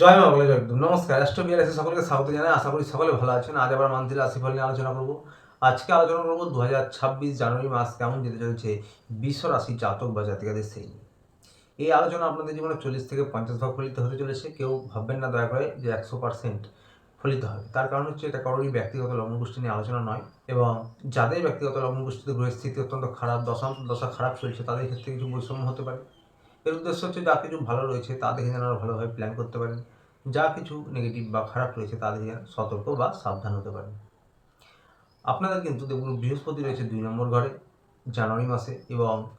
জয় মা বলে জয়। নমস্কার অ্যাস্ট্রো বিআরএসে সকলকে স্বাগত জানাই। আশা করি সকলে ভালো আছেন। আজ আবার মান্থলি রাশিফল নিয়ে আলোচনা করব। আজকে আলোচনা করব দু হাজার ছাব্বিশ জানুয়ারি মাস কেমন যেতে চলেছে বিশ্ব রাশি জাতক বা জাতিকাদের সেই এই আলোচনা আপনাদের জীবনে চল্লিশ থেকে পঞ্চাশ ভাগ ফলিত হতে চলেছে। কেউ ভাববেন না দয়া করে যে একশো পার্সেন্ট ফলিত হবে। তার কারণ হচ্ছে এটা কারোরই ব্যক্তিগত লগ্নগোষ্ঠী নিয়ে আলোচনা নয় এবং যাদের ব্যক্তিগত লগ্নগোষ্ঠীতে গ্রহের স্থিতি অত্যন্ত খারাপ, দশা দশা খারাপ চলছে, তাদের ক্ষেত্রে কিছু বৈষম্য হতে পারে। এর উদ্দেশ্য হচ্ছে যা কিছু ভালো রয়েছে, তা দেখে যেন ভালোভাবে প্ল্যান করতে পারেন। যা কিছু নেগেটিভ বা খারাপ রয়েছে, তা দেখে সতর্ক বা সাবধান হতে পারেন। আপনাদের কিন্তু দেখুন, বৃহস্পতি রয়েছে দুই নম্বর ঘরে, জানুয়ারি মাসে, এবং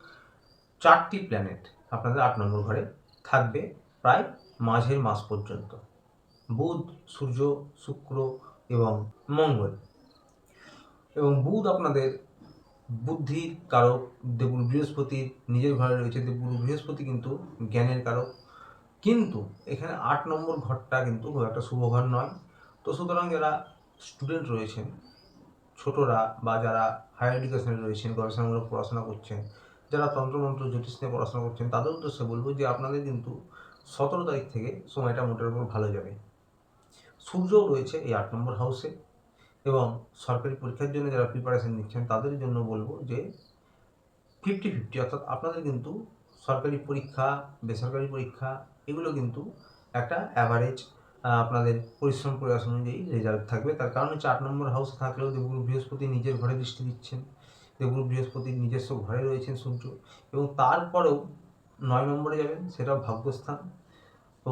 চারটি প্ল্যানেট আপনাদের আট নম্বর ঘরে থাকবে প্রায় মাঝের মাস পর্যন্ত। বুধ, সূর্য, শুক্র এবং মঙ্গল। এবং বুধ আপনাদের বুদ্ধির কারক, দেবগুরু বৃহস্পতির নিজের ঘরে রয়েছে দেবগুরু বৃহস্পতি কিন্তু জ্ঞানের কারক। কিন্তু এখানে আট নম্বর ঘরটা কিন্তু খুব একটা শুভ ঘর নয়। তো সুতরাং যারা স্টুডেন্ট রয়েছেন, ছোটরা বা যারা হায়ার এডুকেশনে রয়েছেন, গবেষণামূলক পড়াশোনা করছেন, যারা তন্ত্রমন্ত্র, জ্যোতিষ নিয়ে পড়াশোনা করছেন, তাদের উদ্দেশ্যে বলব যে আপনাদের কিন্তু সতেরো তারিখ থেকে সময়টা মোটের উপর ভালো যাবে। সূর্যও রয়েছে এই আট নম্বর হাউসে এবং সরকারি পরীক্ষার জন্য যারা প্রিপারেশন নিচ্ছেন, তাদের জন্য বলব যে ফিফটি ফিফটি অর্থাৎ আপনাদের কিন্তু সরকারি পরীক্ষা, বেসরকারি পরীক্ষা, এগুলো কিন্তু একটা অ্যাভারেজ আপনাদের পরিশ্রম প্রয়াস অনুযায়ী রেজাল্ট থাকবে। তার কারণ হচ্ছে আট নম্বর হাউস থাকলেও দেবগুরু বৃহস্পতি নিজের ঘরে দৃষ্টি দিচ্ছেন। দেবগুরু বৃহস্পতির নিজস্ব ঘরে রয়েছেন সূর্য। এবং তারপরেও নয় নম্বরে যাবেন সেটা ভাগ্যস্থান। তো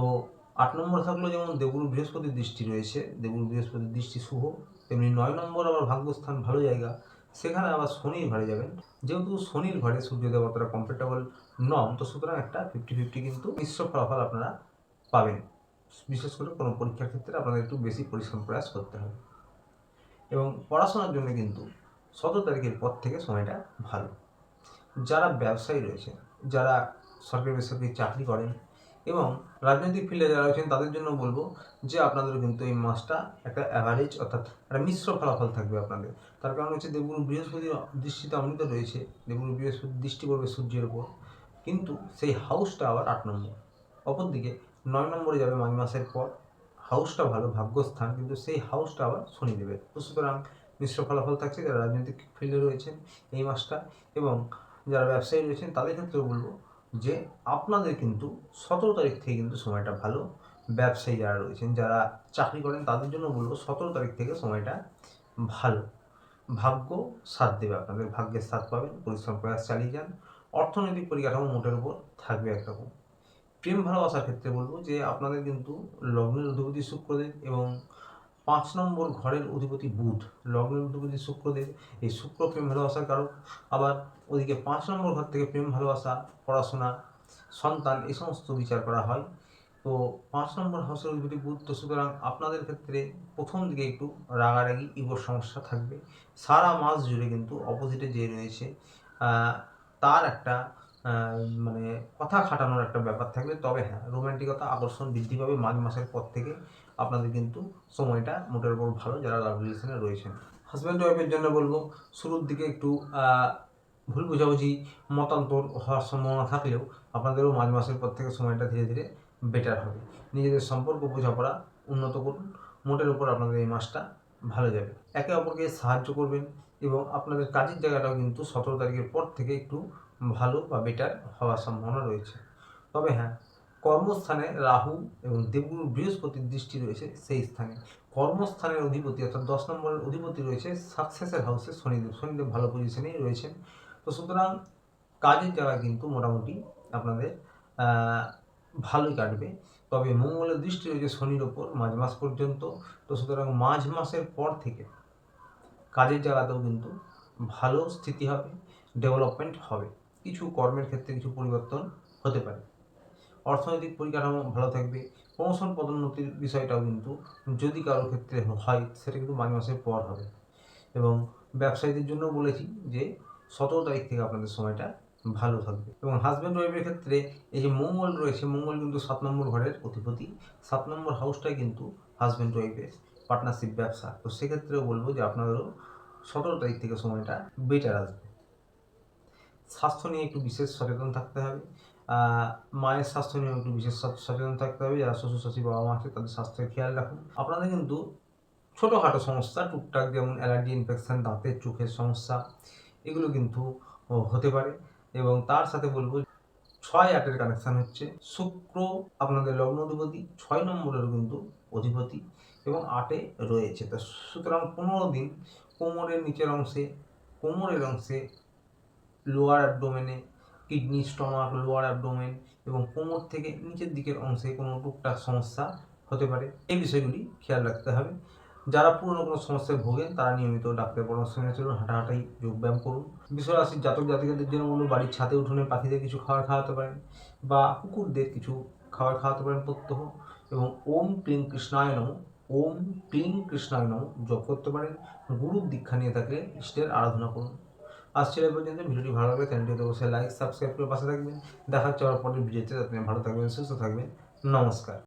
আট নম্বর থাকলেও যেমন দেবগুরু বৃহস্পতির দৃষ্টি রয়েছে, দেবগুরু বৃহস্পতির দৃষ্টি শুভ। তেমনি নয় নম্বর আবার ভাগ্যস্থান ভালো জায়গা। সেখানে আবার শনির ঘরে যাবেন। যেহেতু শনির ঘরে সূর্য দেবতারা কমফোর্টেবল নন, তো সুতরাং একটা ফিফটি ফিফটি কিন্তু মিশ্র ফলাফল আপনারা পাবেন। বিশেষ করে কোনো পরীক্ষার ক্ষেত্রে আপনাদের একটু বেশি পরিশ্রম প্রয়াস করতে হবে। এবং পড়াশোনার জন্য কিন্তু সতেরো তারিখের পর থেকে সময়টা ভালো। যারা ব্যবসায়ী রয়েছেন, যারা সরকারি বেসরকারি চাকরি করেন এবং রাজনৈতিক ফিল্ডে যারা রয়েছেন তাদের জন্য বলব যে আপনাদের কিন্তু এই মাসটা একটা অ্যাভারেজ অর্থাৎ একটা মিশ্র ফলাফল থাকবে আপনাদের। তার কারণ হচ্ছে দেবগুরু বৃহস্পতির দৃষ্টিতে অমৃত রয়েছে, দেবগুরু বৃহস্পতি দৃষ্টি করবে সূর্যের উপর। কিন্তু সেই হাউসটা আবার আট নম্বর। অপরদিকে নয় নম্বরে যাবে মাঘ মাসের পর। হাউসটা ভালো, ভাগ্যস্থান, কিন্তু সেই হাউসটা আবার শনি দেবে সুতরাং মিশ্র ফলাফল থাকছে, যারা রাজনৈতিক ফিল্ডে রয়েছেন এই মাসটা এবং যারা ব্যবসায়ী রয়েছেন, তাদের ক্ষেত্রেও বলব যে আপনাদের কিন্তু সতেরো তারিখ থেকে কিন্তু সময়টা ভালো। ব্যবসায়ী যারা রয়েছেন, যারা চাকরি করেন, তাদের জন্য বলব সতেরো তারিখ থেকে সময়টা ভালো। ভাগ্য সাথ দেবে আপনাদের, ভাগ্যের সাথ পাবেন, পরিশ্রম প্রয়াস চালিয়ে যান। অর্থনৈতিক পরিকাঠামো মোটের উপর থাকবে একরকম। প্রেম ভালোবাসার ক্ষেত্রে বলব যে আপনাদের কিন্তু লগ্নের অধিপতি শুক্রদেব এবং পাঁচ নম্বর ঘরের অধিপতি বুধ লগ্নের অধিপতি শুক্রদেব। এই শুক্র প্রেম, ভালোবাসার কারক। আবার ওদিকে পাঁচ নম্বর ঘর থেকে প্রেম, ভালোবাসা, পড়াশোনা, সন্তান, এই সমস্ত বিচার করা হয়। তো পাঁচ নম্বর হাউসের অধিপতি বুধ, তো সুতরাং আপনাদের ক্ষেত্রে প্রথম দিকে একটু রাগারাগি, ইগোর সমস্যা থাকবে। সারা মাস জুড়ে কিন্তু অপোজিটে যে রয়েছে তার একটা মানে কথা খাটানোর একটা ব্যাপার থাকবে। তবে হ্যাঁ রোমান্টিকতা আকর্ষণ বৃদ্ধি পাবে মাঘ মাসের পর থেকে। আপনাদের কিন্তু সময়টা মোটের উপর ভালো যারা লাভ রিলেশনে রয়েছেন। হাজব্যান্ড ওয়াইফের জন্য বলব, শুরুর দিকে একটু ভুল বোঝাবুঝি, মতান্তর হওয়ার সম্ভাবনা থাকলেও আপনাদেরও মাঝ মাসের পর থেকে সময়টা ধীরে ধীরে বেটার হবে। নিজেদের সম্পর্ক বোঝাপড়া উন্নত করুন, মোটের উপর আপনাদের এই মাসটা ভালো যাবে। একে অপরকে সাহায্য করবেন এবং আপনাদের কাজের জায়গাটাও কিন্তু সতেরো তারিখের পর থেকে একটু ভালো বা বেটার হওয়ার সম্ভাবনা রয়েছে। তবে হ্যাঁ কর্মস্থানে রাহু এবং দেবগুরু বৃহস্পতির দৃষ্টি রয়েছে সেই স্থানে। কর্মস্থানের অধিপতি অর্থাৎ দশ নম্বরের অধিপতি রয়েছে সাকসেসের হাউসে শনিদেব। শনিদেব ভালো পজিশনেই রয়েছেন। তো সুতরাং কাজের জায়গা কিন্তু মোটামুটি আপনাদের ভালোই কাটবে। তবে মঙ্গলের দৃষ্টি রয়েছে শনির ওপর মাঝ মাস পর্যন্ত। তো সুতরাং মাঝ মাসের পর থেকে কাজের জায়গাতেও কিন্তু ভালো স্থিতি হবে ডেভেলপমেন্ট হবে। কিছু কর্মের ক্ষেত্রে কিছু পরিবর্তন হতে পারে। অর্থনৈতিক পরিকাঠামো ভালো থাকবে। প্রমোশন পদোন্নতির বিষয়টাও কিন্তু যদি কারোর ক্ষেত্রে হয়, সেটা কিন্তু মাঝ মাসের পর হবে। এবং ব্যবসায়ীদের জন্য বলেছি যে, সতেরো তারিখ থেকে আপনাদের সময়টা ভালো থাকবে। এবং হাজব্যান্ড ওয়াইফের ক্ষেত্রে এই যে মঙ্গল রয়েছে, মঙ্গল কিন্তু সাত নম্বর ঘরের অধিপতি। সাত নম্বর হাউসটাই কিন্তু হাজব্যান্ড ওয়াইফের পার্টনারশিপ ব্যবসা। তো সেক্ষেত্রেও বলব যে আপনাদেরও সতেরো তারিখ থেকে সময়টা বেটার আসবে। স্বাস্থ্য নিয়ে একটু বিশেষ সচেতন থাকতে হবে। মায়ের স্বাস্থ্য নিয়ে একটু বিশেষ সচেতন থাকতে হবে, যারা শ্বশুর শাশুড়ি বাবা মা আছে তাদের স্বাস্থ্যের খেয়াল রাখুন। আপনাদের কিন্তু ছোটোখাটো সমস্যা, টুকটাক যেমন অ্যালার্জি ইনফেকশন দাঁতের চোখের সমস্যা, এগুলো কিন্তু হতে পারে। এবং তার সাথে বলব, ছয় আটের কানেকশান হচ্ছে, শুক্র আপনাদের লগ্ন অধিপতি, ছয় নম্বরের কিন্তু অধিপতি, এবং আটে রয়েছে। তা সুতরাং পনেরো দিন কোমরের নিচের অংশে, কোমরের অংশে লোয়ার অ্যাবডোমেনে কিডনি, স্টমাক, লোয়ার অ্যাবডোমেন এবং কোমর থেকে নিচের দিকের অংশে কোনো টুকটাক সমস্যা হতে পারে। এই বিষয়গুলি খেয়াল রাখতে হবে। যারা পুরনো কোনো সমস্যায় ভোগেন, তারা নিয়মিত ডাক্তারের পরামর্শ মেনে চলুন হাঁটাহাঁটাই যোগব্যায়াম করুন। বিশ্বরাশির জাতক জাতিকাদের জন্য বলুন বাড়ির ছাদে উঠোনে পাখিদের কিছু খাবার খাওয়াতে পারেন বা কুকুরদের কিছু খাবার খাওয়াতে পারেন প্রত্যহ এবং ওম ক্লিং কৃষ্ণায় নম, ওম ক্লিং কৃষ্ণায় নম, জপ করতে পারেন, গুরুর দীক্ষা নিয়ে থাকলে ইষ্টের আরাধনা করুন। আজ পর্যন্ত, ভিডিওটি ভালো লাগলে চ্যানেলটিতে অবশ্যই লাইক সাবস্ক্রাইব করে পাশে থাকবেন। দেখা হচ্ছে আবার পরের ভিডিওতে আপনি ভালো থাকবেন, সুস্থ থাকবেন। নমস্কার।